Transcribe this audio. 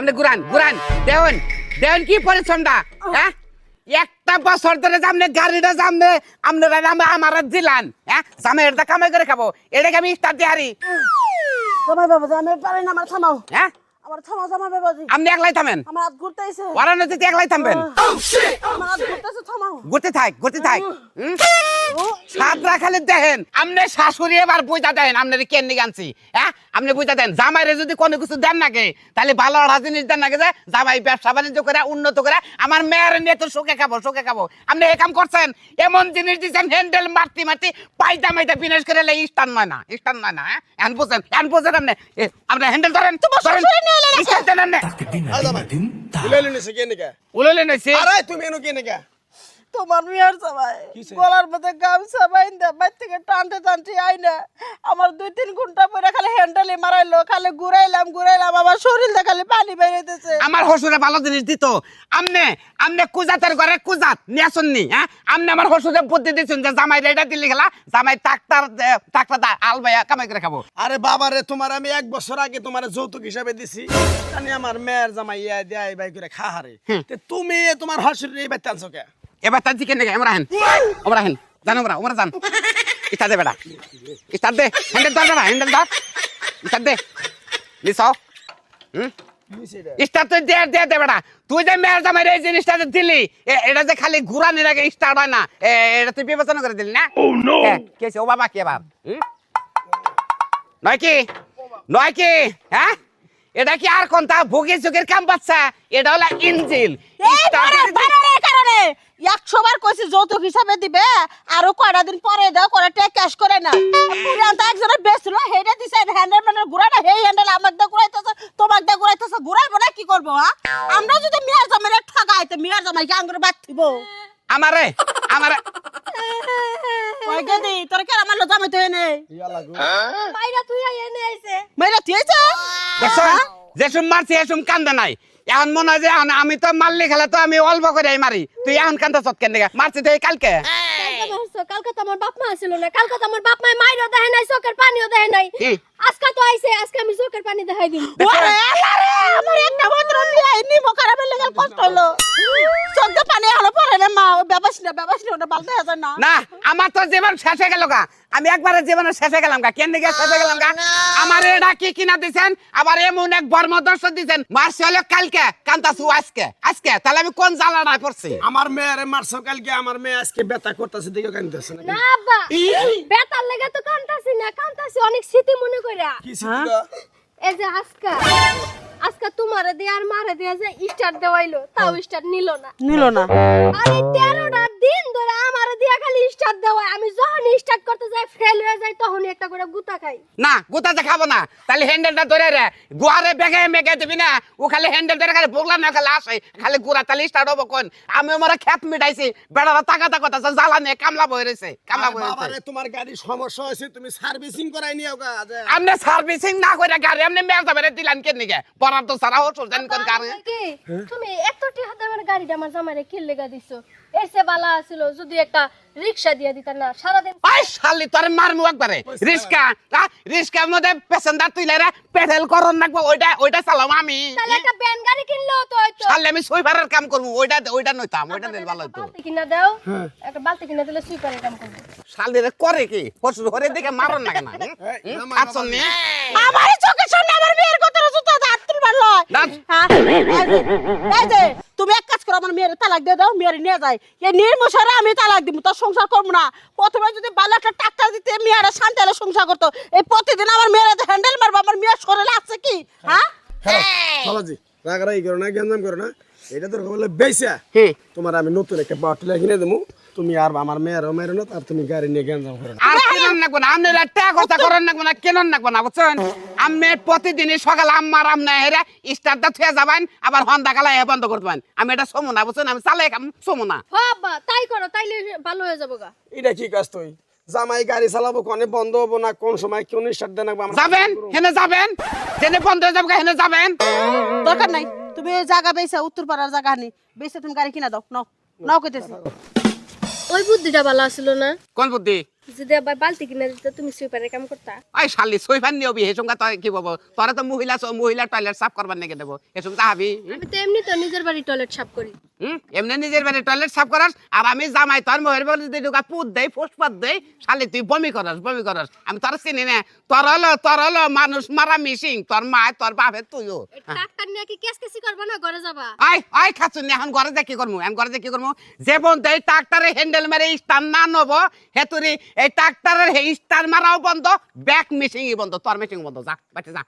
আপনি ঘুরান ঘুরান। দেউন দেউন কি পরিশ্রমটা? হ্যাঁ? একটা বছর ধরে সামনে গাড়িটা সামনে আপনারা নামে আমার দিলান হ্যাঁ? সামনে এটা কামাই করে খাব। এটাকে আমি স্টার্ট দিয়ে হারি? জামাই বাবাজি আমি পারি না আমার থামাও। হ্যাঁ? আমার থামাও জামাই বাবাজি আপনি একলাই থামেন। আমার হাত ঘুরতে আইছে ওরানজিতে একলাই থামবেন। আমার হাত ঘুরতেছে থামাও। ঘুরতে থাক ঘুরতে থাক। হুম? সাতরা খালি দেখেন আপনি শাশুড়ি এবার বুঝা দেন আপনার কেন আনছি হ্যাঁ আপনি বুঝা দেন জামাইরে যদি কোনো কিছু দেন নাকি তাহলে ভালো আড়া জিনিস দেন নাকি যে জামাই ব্যবসা বাণিজ্য করে উন্নত করে আমার মেয়ের নিয়ে তো সুখে খাব সুখে খাব আপনি এ কাম করছেন এমন জিনিস দিচ্ছেন হ্যান্ডেল মারতে মারতে পাইতা মাইতা বিনাশ করে লে স্টান নয় না স্টান নয় না হ্যাঁ এখন বুঝেন এখন বুঝেন আপনি আপনি হ্যান্ডেল ধরেন ধরেন স্টান দেন আপনি উলাইলি নিছে কে নিকা উললে নইছে আরে তুমি এনো কে নিকা তোমার মেয়ের জামাই। কিসে? গলার মধ্যে গামছা বাইন্দা বাইর থেকে টানতে টানতে আই না আমার দুই তিন ঘণ্টা পরে খালি হ্যান্ডেলে মারাইলো খালি ঘুরাইলাম ঘুরাইলাম আমার শরীর খালি পানি বেরিয়েছে আমার হসুরে ভালো জিনিস দিত। আমনে আমনে কুজাতের ঘরে কুজাত নিয়াসন নি হ্যাঁ? আমনে আমার হসুরে বুদ্ধি দিছেন যে জামাই রেডা দিলি গেলা জামাই টাকটার টাকটা আলবাইয়া কামাই করে খাব। আরে বাবা রে তোমার আমি এক বছর আগে তোমার যৌতুক হিসাবে দিছি। জানি আমার মেয়ের জামাই ইয়া দিয়া বাই করে খাহারে তে তুমি তোমার হাসুর এই বাই টানছো কে? এবার তার দিকে নেগে আমরা হেন আমরা হেন জানো আমরা আমরা জান। ইস্টার দে বেটা। ইস্টার দে হ্যান্ডেল ধর বেটা হ্যান্ডেল ধর। ইস্টার দে। নিস হুম? তুই দে দে দে বেটা। তুই যে মেয়ের জামাই এই জিনিসটা যে দিলি এটা যে খালি ঘুরানির আগে স্টার্ট হয় না এ- এটা তুই বিবেচনা করে দিলি না? হ্যাঁ, কে? ও বাবা কে বাপ নয় কি? নয় কি? হ্যাঁ? এটা কি আর কোনটা? ভুগি চুগির কাম বাচ্চা? এটা হলো ইঞ্জিল। দিয়ে কারণে একশো বার কইছি যৌতুক হিসাবে দিবে আরও কয়টা দিন পরে দাও করে টেক ক্যাশ করে না পুরান তো একজনের বেচছিল হেডে দিছে হ্যান্ডেল মানে ঘুরাই না হেই হ্যান্ডেল আমার দা ঘুরাইতেছে তোমার দা ঘুরাইতেছে ঘুরাইবো না কি করব হ্যাঁ? আমরা যদি মিয়ার জামাইরে ঠগাই তো মিয়ার জামাই কি আঙ্গুর বাদ থিব? আমারে আমারে। ওই গেদি তোর কেন আমার জামাই তো এনে বাইরা তুই এনে আইছে। মাইরা তুই থিয়েছে দেখছ যেসব মারছি এসব কান্দে নাই। এখন মনে হয় যে এখন আমি তো মারলি খেলা তো আমি অল্প করে মারি। তুই এখন কান্দা সৎ কেন মারছি তো কালকে। কালকে তো আমার বাপ মা ছিল না। কালকে তো আমার বাপ মা মাইরও দেয় নাই চোখের পানিও দেয় নাই? আজকে তো আইছে আজকে আমি চোখের পানি দেখাই রে আমার একটা বন্ধু নিয়ে নিমো খারাপের লেগে কষ্ট হলো। চোখ দিয়ে পানি হলো পরে না মা ও ব্যবাস না ব্যবাস না ওটা বালতে আছে না। না আমার তো জীবন শেষ হয়ে গেল গা। আমি একবারে জীবনে শেষ হয়ে গেলাম গা। কেন দিকে শেষ গেলাম গা? আমার এটা কি কিনা দিছেন আবার এমন এক বর্মদর্শ দিছেন মারছি হলো কালকে কান্তাছু আজকে আজকে। তাহলে আমি কোন জ্বালাটায় পড়ছি? আমার মেয়েরে মারছো কালকে আমার মেয়ে আজকে ব্যথা করতেছে দিকে কান্দিতেছে না আব্বা। বেতার লেগে তো কান্তাছি না কান্তাছি অনেক স্মৃতি মনে কইরা। কি এই যে আজকা। আজকা তোমারে দিয়ে আর মারে দিয়ে যে স্টার দেওয়াইলো তাও স্টার নিল না। নিল না। আরে দিয়া খালি স্টার দেওয়ায় আমি যখন স্টার্ট করতে যাই ফেল হয়ে যায় তখনই একটা করে গুতা খাই। না গোতাতে খাব না। তাহলে হ্যান্ডেলটা ধরে রে। গুয়ারে বেগে মেগে দিবি না। ও খালি হ্যান্ডেল ধরে খালি বগলা না খালি আসে। খালি গুড়া তাহলে স্টার্ট হব কোন? আমি আমার খেত মিটাইছি। বেড়ারা টাকা টাকা কথা জ্বালা নিয়ে কামলা বয়ে রয়েছে কামলা বাবা রয়েছে তোমার গাড়ি সমস্যা হয়েছে তুমি সার্ভিসিং করাই নিও আপনি সার্ভিসিং না করে গাড়ি আপনি মেয়ার যাবে দিলেন কেন নিকে পড়ার তো সারা হতো জানি কোন গাড়ি? তুমি এত টিহা দামের গাড়িটা আমার জামাইরে কি লেগা দিছো? এর সে বালা আছিল যদি একটা রিক্সা দিয়ে দিতা না সারাদিন আই শালি তোর মারমু একবারে। রিস্কা রিস্কার মধ্যে প্যাসেঞ্জার তুইলে রে পেডেল করন নাকবো ওইটা ওইটা চালাম আমি। তাহলে একটা ব্যান গাড়ি কিনলেও তো হয়তো। শালি আমি সুইপারের কাম করব ওইটা ওইটা নইতাম ওইটা দিলে ভালো হতো বালতি কিনা দাও একটা বালতি কিনা দিলে সুইপারের কাম করব। শালিরে করে কি? পশু ঘরে দিকে মারন না কেন আচ্ছা নি। আমার চোখের সামনে আমার মেয়ের কথা জুতা হাত তুলবার লয়। না। হ্যাঁ। এই যে, এই যে তুমি এক কাজ করো আমার মেয়ের তালাক দিয়ে দাও মেয়ের নিয়ে যায় এই নির্মশারে আমি তালাক দিব তোর সংসার করব না। প্রথমে যদি ভালো একটা টাক্কার দিতে মেয়েরা শান্তি হলে সংসার করতো। এই প্রতিদিন আমার মেয়েরা হ্যান্ডেল মারবো আমার মেয়ের শরীরে আছে কি? হ্যাঁ বাবাজি রাগারাগি করো না গঞ্জাম করো না। এটা তোর বলে বেসা। তোমার আমি নতুন একটা বাটলা কিনে দেবো তুমি আর আমার মেয়ের মেয়ের না তার তুমি গাড়ি নিয়ে গঞ্জাম করো না আর নাকবো না? কথা করেন নাকবো না কেনন নাকবো না বুঝছেন? আমি প্রতিদিনই সকালে আম্মার আমনা হেরে স্টারটা থুয়ে যাবেন আবার হন্দা কালা এ বন্ধ করতে পারেন আমি এটা সমু না বুঝছেন? আমি চালাই খাম সমু না। বাবা তাই করো তাইলে ভালো হয়ে যাব গা। এটা কি কাজ তুই। জামাই গাড়ি চালাবো কনে বন্ধ হব না কোন সময় কোন স্টার্ট দেন যাবেন? হেনে যাবেন? যেনে বন্ধ হয়ে যাব হেনে যাবেন? দরকার নাই। তুমি এই জায়গা বেসা উত্তর পাড়ার জায়গা নি। বেসে তুমি গাড়ি কিনা দাও নাও। নাও কইতেছি। ওই বুদ্ধিটা ভালো আছিল না? কোন বুদ্ধি? যদি আবার বালতি কিনে দিত তুমি সুইপারের কাম করতা? ওই শালি সইফান নিয়বি হে সঙ্গে তুই কি বলব তোরা তো মহিলা মহিলা টয়লেট সাফ করবার নাকি দেবো? এ সঙ্গে তাহাবি আমি তো এমনি তো নিজের বাড়ি টয়লেট সাফ করি। হুম? এমনি নিজের বাড়ি টয়লেট সাফ করাস আর আমি জামাই তোর মহের বলে যদি ঢুকা পুত দেই ফুসপাত দেই শালি তুই বমি করস বমি করস। আমি তোর চিনি না। তোর হলো তোর হলো মানুষ মারা মিশিং তোর মা তোর বাপে তুইও। ট্রাক্টর নিয়ে কি কেস কেসি করব না ঘরে যাবা? আই আই খাচ্ছুন এখন ঘরে যে কি করব এখন ঘরে যে কি করব যে এই ট্রাক্টারে হ্যান্ডেল মেরে স্টার না নব হেতুরি এই ট্রাক্টারের স্টার মারাও বন্ধ ব্যাক মিশিংই বন্ধ তোর মিশিং বন্ধ যা বাচ্চা যা।